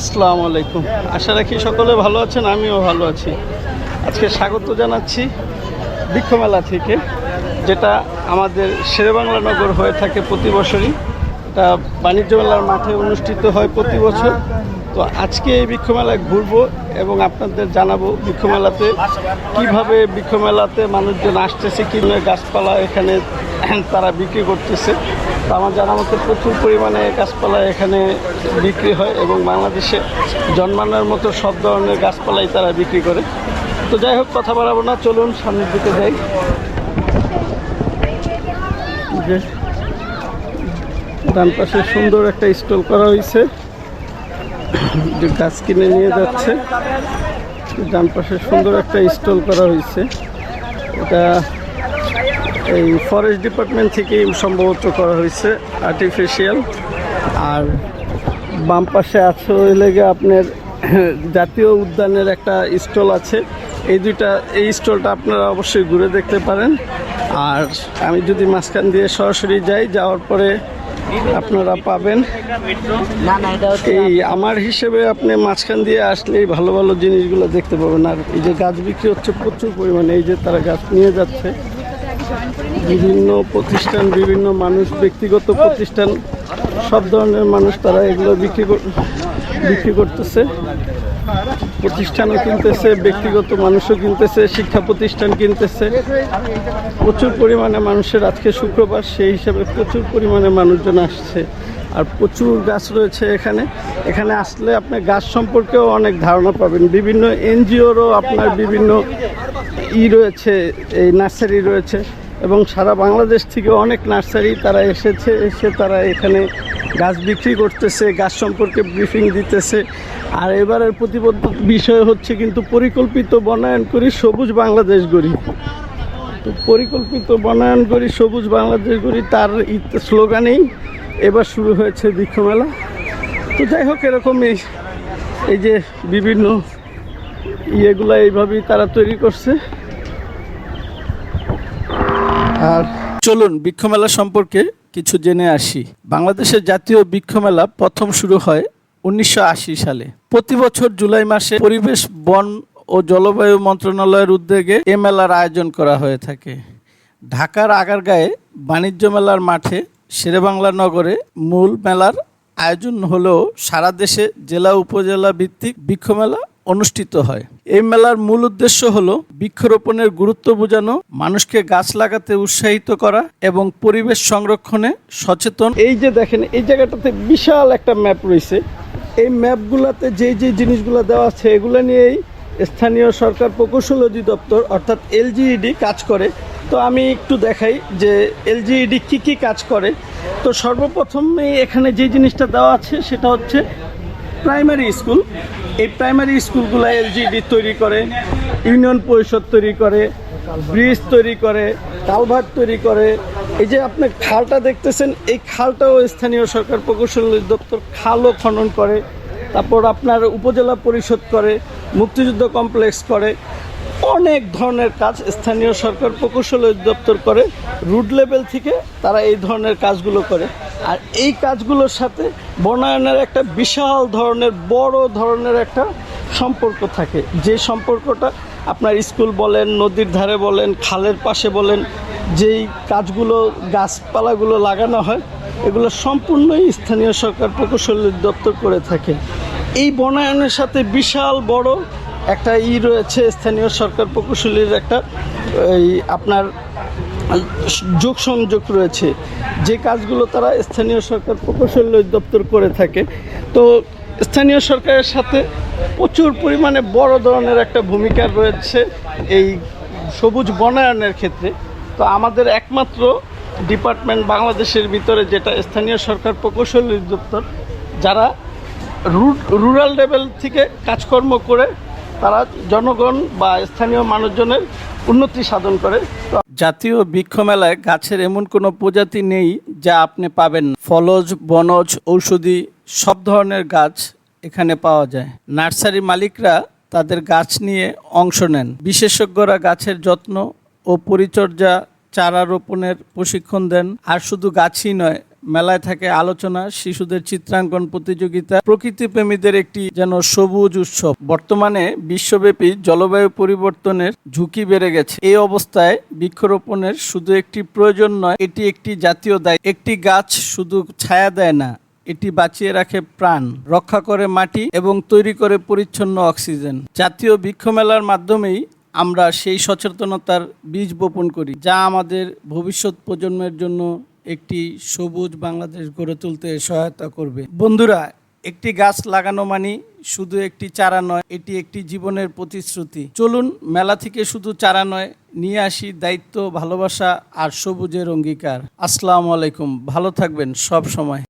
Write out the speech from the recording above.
আসসালামু আলাইকুম। আশা রাখি সকলে ভালো আছেন, আমিও ভালো আছি। আজকে স্বাগত জানাচ্ছি বৃক্ষমেলা থেকে, যেটা আমাদের শেরেবাংলা নগর হয়ে থাকে প্রতি বছরই। এটা বাণিজ্য মেলার মাঠে অনুষ্ঠিত হয় প্রতি বছর। তো আজকে এই বৃক্ষমেলায় ঘুরবো এবং আপনাদের জানাব বৃক্ষমেলাতে কীভাবে বৃক্ষমেলাতে মানুষজন আসতেছে, কী ধরনের গাছপালা এখানে তারা বিক্রি করতেছে। তো আমার জানা মতো প্রচুর পরিমাণে গাছপালা এখানে বিক্রি হয় এবং বাংলাদেশে জন্মানোর মতো সব ধরনের গাছপালাই তারা বিক্রি করে। তো যাই হোক, কথা বাড়াবো না, চলুন সামনের দিকে যাই। ডান পাশে সুন্দর একটা স্টল করা হয়েছে। গাছ কিনে নিয়ে যাচ্ছে, ডান পাশে সুন্দর একটা স্টল করা হয়েছে। এটা এই ফরেস্ট ডিপার্টমেন্ট থেকেই সম্ভবত করা হয়েছে আর্টিফিশিয়াল আর বাম পাশে আছে লেগে আপনার জাতীয় উদ্যানের একটা স্টল আছে। এই দুইটা, এই স্টলটা আপনারা অবশ্যই ঘুরে দেখতে পারেন। আর আমি যদি মাঝখান দিয়ে সরাসরি যাই, যাওয়ার পরে আপনারা পাবেন। এই আমার হিসেবে আপনি মাঝখান দিয়ে আসলেই ভালো ভালো জিনিসগুলো দেখতে পাবেন। আর এই যে গাছ বিক্রি হচ্ছে প্রচুর পরিমাণে এই যে তারা গাছ নিয়ে যাচ্ছে। বিভিন্ন প্রতিষ্ঠান বিভিন্ন মানুষ ব্যক্তিগত প্রতিষ্ঠান সব ধরনের মানুষ তারা এগুলো বিক্রি কর- বিক্রি করতেছে। প্রতিষ্ঠানও কিনতেছে, ব্যক্তিগত মানুষও কিনতেছে, শিক্ষা প্রতিষ্ঠান কিনতেছে। প্রচুর পরিমাণে মানুষের আজকে শুক্রবার, সেই হিসাবে প্রচুর পরিমাণে মানুষজন আসছে। আর প্রচুর গাছ রয়েছে এখানে। এখানে আসলে আপনি গাছ সম্পর্কেও অনেক ধারণা পাবেন। বিভিন্ন এনজিওরও আপনার বিভিন্ন ই রয়েছে, এই নার্সারি রয়েছে। এবং সারা বাংলাদেশ থেকে অনেক নার্সারি তারা এসেছে, এসে তারা এখানে গাছ বিক্রি করতেছে, গাছ সম্পর্কে ব্রিফিং দিতেছে। আর এবারের প্রতিবদ্ধ বিষয় হচ্ছে কিন্তু পরিকল্পিত বনায়ন করি সবুজ বাংলাদেশ গড়ি। তো পরিকল্পিত বনায়ন করি সবুজ বাংলাদেশ গড়ি, তার স্লোগানেই এবার শুরু হয়েছে বৃক্ষমেলা তো যাই হোক, এরকম এই এই যে বিভিন্ন ইয়েগুলো এইভাবেই তারা তৈরি করছে। আর চলুন বৃক্ষমেলা সম্পর্কে কিছু জেনে আসি। বাংলাদেশের জাতীয় বৃক্ষমেলা প্রথম শুরু হয় উনিশশো আশি সালে। প্রতি বছর জুলাই মাসে পরিবেশ, বন ও জলবায়ু মন্ত্রণালয়ের উদ্যোগে এ মেলার আয়োজন করা হয়ে থাকে। ঢাকার আগারগাঁয়ে বাণিজ্য মেলার মাঠে শেরেবাংলা নগরে মূল মেলার আয়োজন হলেও সারা দেশে জেলা, উপজেলা ভিত্তিক বৃক্ষমেলা অনুষ্ঠিত হয়। এই মেলার মূল উদ্দেশ্য হল বৃক্ষরোপণের গুরুত্ব বোঝানো, মানুষকে গাছ লাগাতে উৎসাহিত করা এবং পরিবেশ সংরক্ষণে সচেতন। এই যে দেখেন, এই জায়গাটাতে বিশাল একটা ম্যাপ রয়েছে। এই ম্যাপগুলোতে যে যে জিনিসগুলো দেওয়া আছে, এগুলো নিয়েই স্থানীয় সরকার প্রকৌশল অধিদপ্তর অর্থাৎ এলজিইডি কাজ করে। তো আমি একটু দেখাই যে এলজিইডি কি কি কাজ করে। তো সর্বপ্রথমে এখানে যে জিনিসটা দেওয়া আছে, সেটা হচ্ছে প্রাইমারি স্কুল। এই প্রাইমারি স্কুলগুলো এলজিডি তৈরি করে ইউনিয়ন পরিষদ তৈরি করে ব্রিজ তৈরি করে কালভার্ট তৈরি করে। এই যে আপনি খালটা দেখতেছেন, এই খালটাও স্থানীয় সরকার প্রকৌশল দপ্তর খালও খনন করে, তারপর আপনার উপজেলা পরিষদ করে, মুক্তিযুদ্ধ কমপ্লেক্স করে। অনেক ধরনের কাজ স্থানীয় সরকার প্রকৌশল দপ্তর করে, রুট লেভেল থেকে তারা এই ধরনের কাজগুলো করে। আর এই কাজগুলোর সাথে বনায়নের একটা বিশাল ধরনের, বড় ধরনের একটা সম্পর্ক থাকে। যে সম্পর্কটা আপনার স্কুল বলেন, নদীর ধারে বলেন, খালের পাশে বলেন, যেই কাজগুলো, গাছপালাগুলো লাগানো হয়, এগুলো সম্পূর্ণই স্থানীয় সরকার প্রকৌশল দপ্তর করে থাকে। এই বনায়নের সাথে বিশাল বড় একটা ই রয়েছে, স্থানীয় সরকার প্রকৌশলীর একটা, এই আপনার যোগ সংযোগ রয়েছে। যে কাজগুলো তারা স্থানীয় সরকার প্রকৌশল দপ্তর করে থাকে। তো স্থানীয় সরকারের সাথে প্রচুর পরিমাণে বড় ধরনের একটা ভূমিকা রয়েছে এই সবুজ বনায়নের ক্ষেত্রে। তো আমাদের একমাত্র ডিপার্টমেন্ট বাংলাদেশের ভিতরে যেটা স্থানীয় সরকার প্রকৌশল দপ্তর যারা রুরাল লেভেল থেকে কাজকর্ম করে তারা জনগণ বা স্থানীয় মানুষজনের উন্নতি সাধন করে। জাতীয় বৃক্ষ মেলায় গাছের এমন কোনো প্রজাতি নেই যা আপনি পাবেন না। ফলজ, বনজ, ঔষধি সব ধরনের গাছ এখানে পাওয়া যায়। নার্সারি মালিকরা তাদের গাছ নিয়ে অংশ নেন। বিশেষজ্ঞরা গাছের যত্ন ও পরিচর্যা, চারা রোপণের প্রশিক্ষণ দেন। আর শুধু গাছই নয় মেলায় থাকে আলোচনা, শিশুদের চিত্রাঙ্কন প্রতিযোগিতা প্রকৃতি প্রেমীদের একটি যেন সবুজ উৎসব। বর্তমানে বিশ্বব্যাপী জলবায়ু পরিবর্তনের ঝুঁকি বেড়ে গেছে। এই অবস্থায় বৃক্ষরোপণের শুধু একটি প্রয়োজন নয়, এটি একটি জাতীয় দায়। একটি গাছ শুধু ছায়া দেয় না, এটি বাঁচিয়ে রাখে প্রাণ, রক্ষা করে মাটি এবং তৈরি করে পরিচ্ছন্ন অক্সিজেন। জাতীয় বৃক্ষ মেলার মাধ্যমেই আমরা সেই সচেতনতার বীজ বপন করি, যা আমাদের ভবিষ্যৎ প্রজন্মের জন্য একটি সবুজ বাংলাদেশ গড়ে তুলতে সহায়তা করবে। বন্ধুরা, একটি গাছ লাগানো মানে শুধু একটি চারা নয়, এটি একটি জীবনের প্রতিশ্রুতি। চলুন, মেলা থেকে শুধু চারা নয়, নিয়ে আসি দায়িত্ব, ভালোবাসা আর সবুজের অঙ্গীকার। আসসালামু আলাইকুম, ভালো থাকবেন সব সময়।